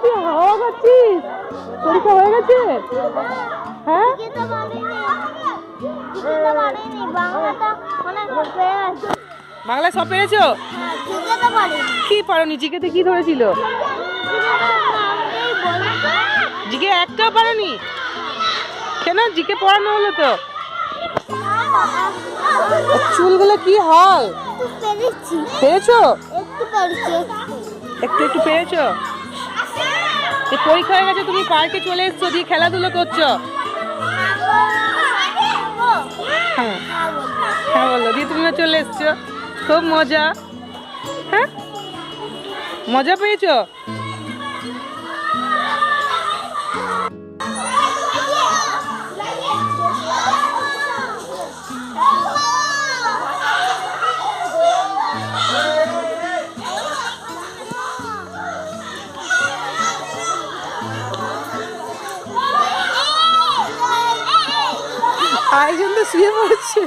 কি হাওয়া খাচ্ছিস পরীক্ষা হয়ে গেছে? হ্যাঁ? জিজ্ঞেস তো পারিনি জিজ্ঞেস তো পারিনি বাংলাটা অনেক হয়ে আছে বাংলা সব পেরেছ? পারিনি কি পারো জিকেতে কি ধরেছিল? জিকে একটাও পারোনি? কেন? জিকে পড়ানো হলো তো। চুলগুলো কি হাল? পেরেছ। একটু একটু একটু পেরেছ? এই পরীক্ষা হয়ে গেছে তুমি পার্কে চলে এসছো, দিয়ে খেলাধুলো করছ। হ্যাঁ হ্যাঁ বলো, দিয়ে তুমিও চলে এসছো। খুব মজা। হ্যাঁ? মজা পেয়েছ? আরেকজন জন্য শুয়ে পড়েছে।